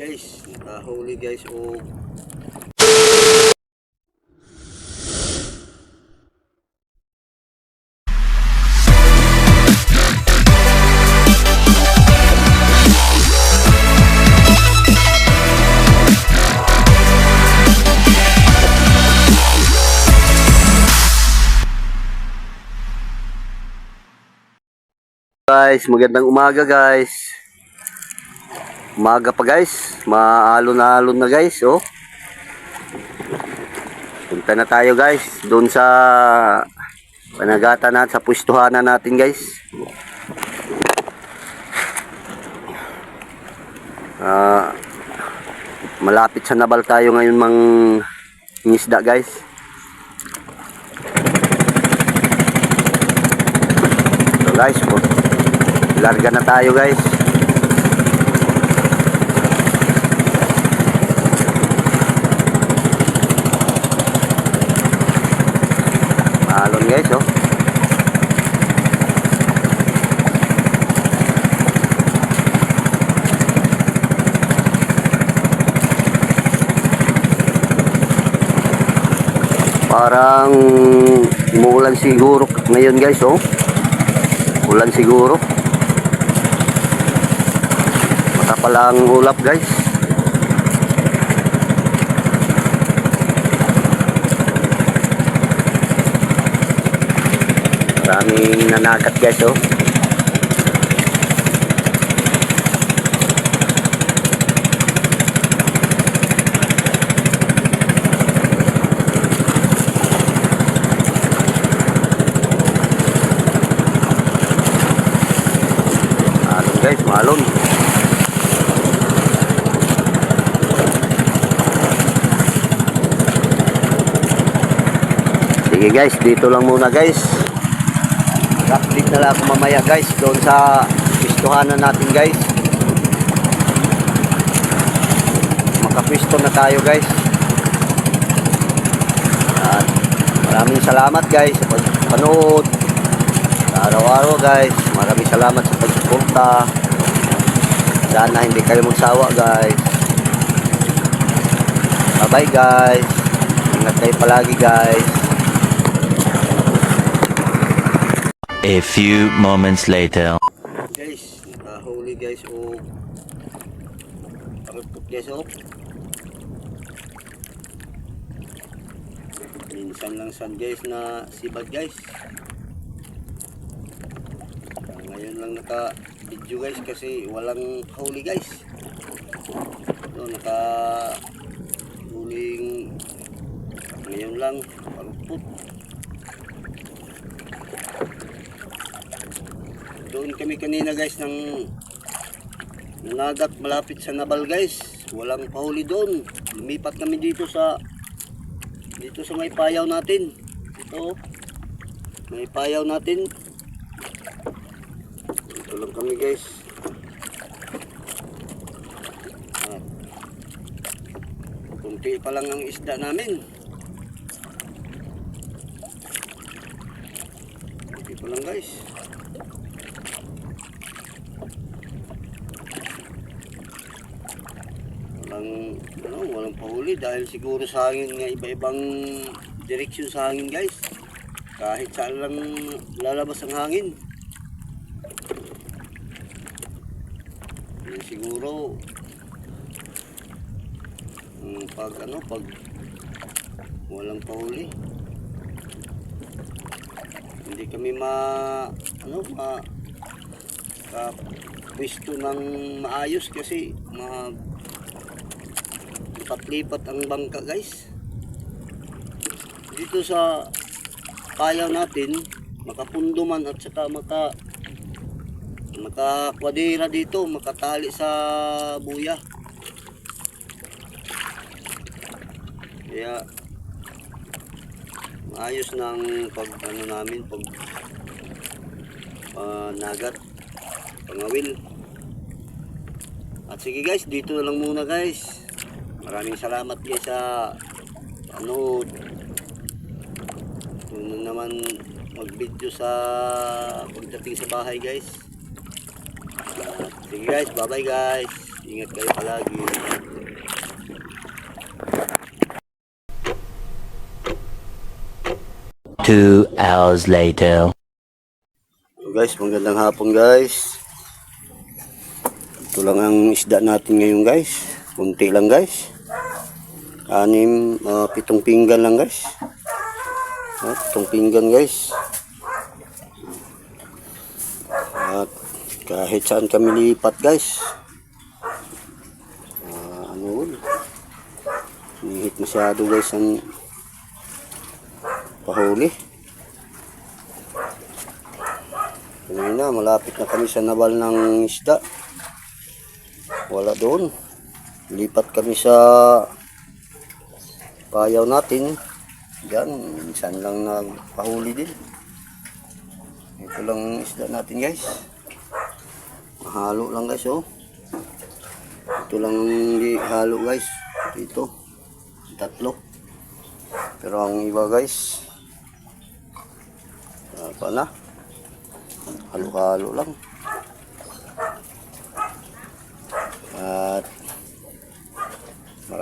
Guys, nakahuli guys. O. Guys, magandang umaga guys. Umaga pa guys. Maalon na alon na guys, oh. Punta na tayo guys doon sa panagata natin sa pwestuhanan natin guys. Ah, malapit sa nabal tayo ngayon mang ingisda guys. So guys, oh. Larga na tayo guys. Maalon guys oh. Parang umuulan siguro ngayon guys oh. Ulan siguro. Makapal ang ulap guys. Maraming nanakat guys oh. Guys, malon. Sige guys, dito lang muna guys. Update na lang ako mamaya guys doon sa pistuhanan natin guys. Makapisto na tayo guys. At maraming salamat guys sa panood. Araw-araw guys. Maraming salamat sa pagsuporta. Sana hindi kayo magsawa guys. Bye bye guys. Ingat kayo palagi guys. A few moments later. guys, nakahuli guys o parupot guys o minsan lang san guys na sibad guys. Ngayon lang naka video guys kasi walang huli guys. So naka huling ngayon lang parupot kami kanina guys ng nanagat malapit sa Nabal guys. Walang pahuli doon. Lumipat kami dito sa dito sa may payaw natin. Ito may payaw natin. Dito lang kami guys. At, kunti pa lang ang isda namin. Kunti pa lang guys walang ano, walang pahuli dahil siguro sa hangin nga iba-ibang direksyon sa hangin guys. Kahit saan lang lalabas ang hangin. Yun siguro mm, pag ano pag walang pahuli hindi kami ma ano ma ka pwesto ng maayos kasi ma lipat-lipat ang bangka guys. Dito sa payaw natin makapundo man at saka maka makakwadira dito makatali sa buya. Kaya maayos ng pag ano namin pag ah, nagat pangawil. At sige guys dito na lang muna guys Maraming salamat guys sa ano kung naman mag-video sa pagdating sa bahay guys. Sige guys, bye bye guys. Ingat kayo palagi. Two hours later. So guys, magandang hapon guys. Ito lang ang isda natin ngayon guys. Kunti lang guys. Anim, ah, pitong pinggan lang guys. Ah, pitong pinggan guys. At kahit saan kami lipat guys. Ah, ano yun. Nihit masyado guys ang pahuli. Kanina, malapit na kami sa nabal ng isda. Wala doon. Lipat kami sa payaw natin. Yan, minsan lang nagpahuli din. Ito lang isda natin guys. Mahalo lang guys oh. Ito lang di halo guys. Dito. Tatlo. Pero ang iba guys. Apa na? halo-halo lang.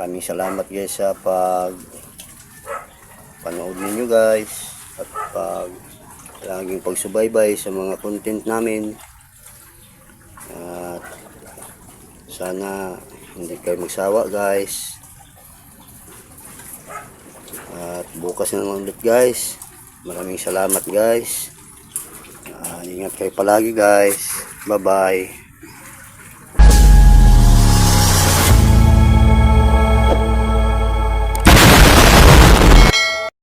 Maraming salamat guys sa pag panood ninyo guys at pag laging pagsubaybay sa mga content namin. At sana hindi kayo magsawa guys. At bukas na naman ulit guys. Maraming salamat guys. Ah, ingat kayo palagi guys. Bye-bye.